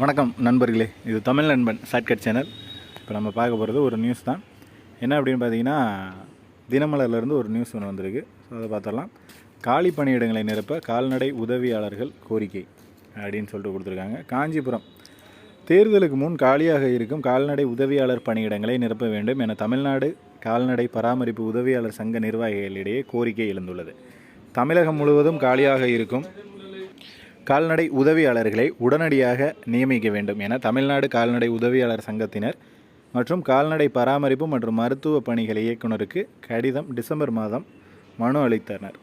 வணக்கம் நண்பர்களே. இது தமிழ் நண்பன் ஷார்ட்கட் சேனல் இப்போ நம்ம பார்க்க போகிறது ஒரு நியூஸ் தான். என்ன அப்படின்னு பார்த்தீங்கன்னா தினமலர்லேருந்து ஒரு நியூஸ் ஒன்று வந்திருக்கு. ஸோ அதை பார்த்துடலாம். காலி பணியிடங்களை நிரப்ப கால்நடை உதவியாளர்கள் கோரிக்கை அப்படின்னு சொல்லிட்டு கொடுத்துருக்காங்க. காஞ்சிபுரம். தேர்தலுக்கு முன் காலியாக இருக்கும் கால்நடை உதவியாளர் பணியிடங்களை நிரப்ப வேண்டும் என தமிழ்நாடு கால்நடை பராமரிப்பு உதவியாளர் சங்க நிர்வாகிகளிடையே கோரிக்கை எழுந்துள்ளது. தமிழகம் முழுவதும் காலியாக இருக்கும் கால்நடை உதவியாளர்களை உடனடியாக நியமிக்க வேண்டும் என தமிழ்நாடு கால்நடை உதவியாளர் சங்கத்தினர் மற்றும் கால்நடை பராமரிப்பு மற்றும் மருத்துவ பணிகள் இயக்குனருக்கு கடிதம் டிசம்பர் மாதம் மனு அளித்தனர்.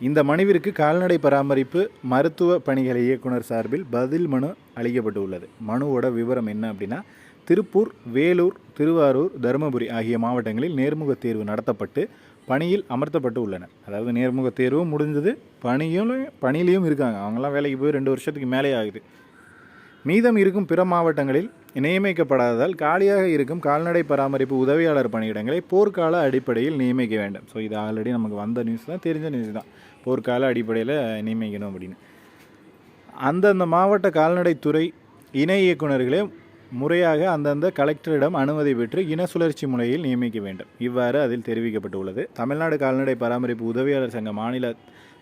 இந்த மனுவிற்கு கால்நடை பராமரிப்பு மருத்துவ பணிகள் இயக்குனர் சார்பில் பதில் மனு அளிக்கப்பட்டுள்ளது. மனுவோட விவரம் என்ன அப்படின்னா திருப்பூர் வேலூர் திருவாரூர் தருமபுரி ஆகிய மாவட்டங்களில் நேர்முக தேர்வு நடத்தப்பட்டு பணியில் அமர்த்தப்பட்டு உள்ளனர் அதாவது நேர்முக தேர்வும் முடிஞ்சது பணியும் பணியிலையும் இருக்காங்க. அவங்களாம் வேலைக்கு போய் ரெண்டு வருஷத்துக்கு மேலே ஆகுது. மீதம் இருக்கும் பிற மாவட்டங்களில் நியமிக்கப்படாததால் காலியாக இருக்கும் கால்நடை பராமரிப்பு உதவியாளர் பணியிடங்களை போர்க்கால அடிப்படையில் நியமிக்க வேண்டும். ஸோ இது ஆல்ரெடி நமக்கு வந்த நியூஸ் தான் தெரிஞ்ச நியூஸ் தான். போர்க்கால அடிப்படையில் நியமிக்கணும் அப்படின்னு. அந்தந்த மாவட்ட கால்நடைத்துறை இணை இயக்குநர்களே முறையாக அந்தந்த கலெக்டரிடம் அனுமதி பெற்று இன சுழற்சி முறையில் நியமிக்க வேண்டும். இவ்வாறு அதில் தெரிவிக்கப்பட்டுள்ளது. தமிழ்நாடு கால்நடை பராமரிப்பு உதவியாளர் சங்க மாநில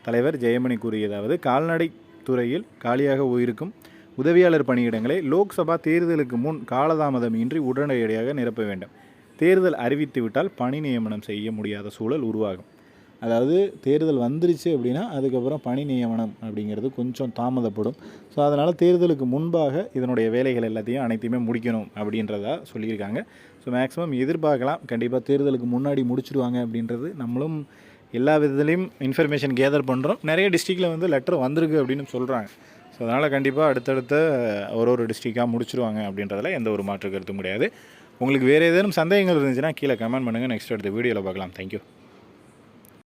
தலைவர் ஜெயமணி கூறியதாவது கால்நடை துறையில் காலியாக இருக்கும் உதவியாளர் பணியிடங்களை லோக்சபா தேர்தலுக்கு முன் காலதாமதம் இன்றி உடனடியாக நிரப்ப வேண்டும். தேர்தல் அறிவித்துவிட்டால் பணி நியமனம் செய்ய முடியாத சூழல் உருவாகும். அதாவது தேர்தல் வந்துருச்சு அப்படின்னா அதுக்கப்புறம் பணி நியமனம் அப்படிங்கிறது கொஞ்சம் தாமதப்படும். ஸோ அதனால் தேர்தலுக்கு முன்பாக இதனுடைய வேலைகள் எல்லாத்தையும் அனைத்தையுமே முடிக்கணும் அப்படின்றதா சொல்லியிருக்காங்க. ஸோ மேக்ஸிமம் எதிர்பார்க்கலாம். கண்டிப்பாக தேர்தலுக்கு முன்னாடி முடிச்சிடுவாங்க அப்படின்றது நம்மளும் எல்லா விதத்துலேயும் இன்ஃபர்மேஷன் கேதர் பண்ணுறோம் நிறைய டிஸ்ட்ரிக்டில் வந்து லெட்டர் வந்திருக்கு அப்படின்னு சொல்கிறாங்க ஸோ அதனால் கண்டிப்பாக அடுத்தடுத்த ஒரு ஒரு டிஸ்ட்ரிக்டாக முடிச்சிருவாங்க அப்படின்றதில் எந்த ஒரு மாற்று கருத்தும் கிடையாது. உங்களுக்கு வேறு ஏதேனும் சந்தேகங்கள் இருந்துச்சுன்னா கீழே கமெண்ட் பண்ணுங்கள் நெக்ஸ்ட் அடுத்த வீடியோவில் பார்க்கலாம். தேங்க்யூ